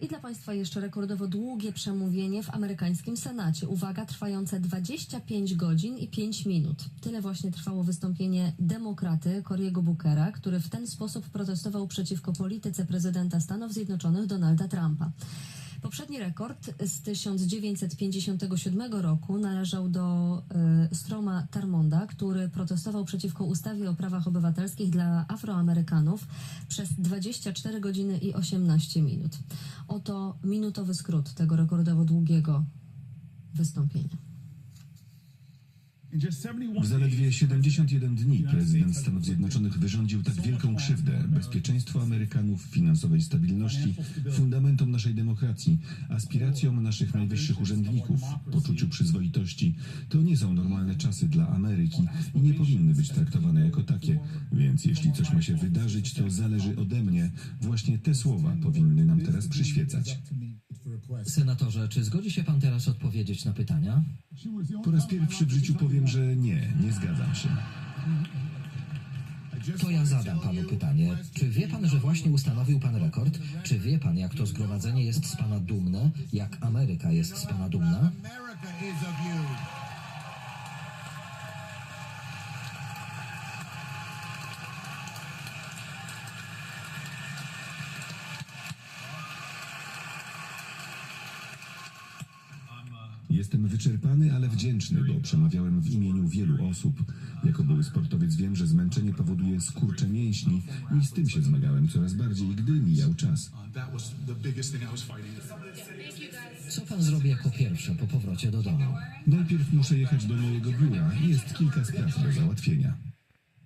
I dla Państwa jeszcze rekordowo długie przemówienie w amerykańskim Senacie. Uwaga, trwające 25 godzin i 5 minut. Tyle właśnie trwało wystąpienie demokraty Cory'ego Bookera, który w ten sposób protestował przeciwko polityce prezydenta Stanów Zjednoczonych Donalda Trumpa. Poprzedni rekord z 1957 roku należał do e, Stroma Tarmonda, który protestował przeciwko ustawie o prawach obywatelskich dla Afroamerykanów przez 24 godziny i 18 minut. Oto minutowy skrót tego rekordowo długiego wystąpienia. W zaledwie 71 dni prezydent Stanów Zjednoczonych wyrządził tak wielką krzywdę bezpieczeństwu Amerykanów, finansowej stabilności, fundamentom naszej demokracji, aspiracjom naszych najwyższych urzędników, poczuciu przyzwoitości. To nie są normalne czasy dla Ameryki i nie powinny być traktowane jako takie. Więc jeśli coś ma się wydarzyć, to zależy ode mnie. Właśnie te słowa powinny nam teraz przyświecać. Senatorze, czy zgodzi się pan teraz odpowiedzieć na pytania? Po raz pierwszy w życiu powiem, że nie, nie zgadzam się. To ja zadam panu pytanie. Czy wie pan, że właśnie ustanowił pan rekord? Czy wie pan, jak to zgromadzenie jest z pana dumne? Jak Ameryka jest z pana dumna? Jestem wyczerpany, ale wdzięczny, bo przemawiałem w imieniu wielu osób. Jako były sportowiec wiem, że zmęczenie powoduje skurcze mięśni i z tym się zmagałem coraz bardziej, gdy mijał czas. Co pan zrobi jako pierwsze po powrocie do domu? Najpierw muszę jechać do mojego biura. Jest kilka spraw do załatwienia.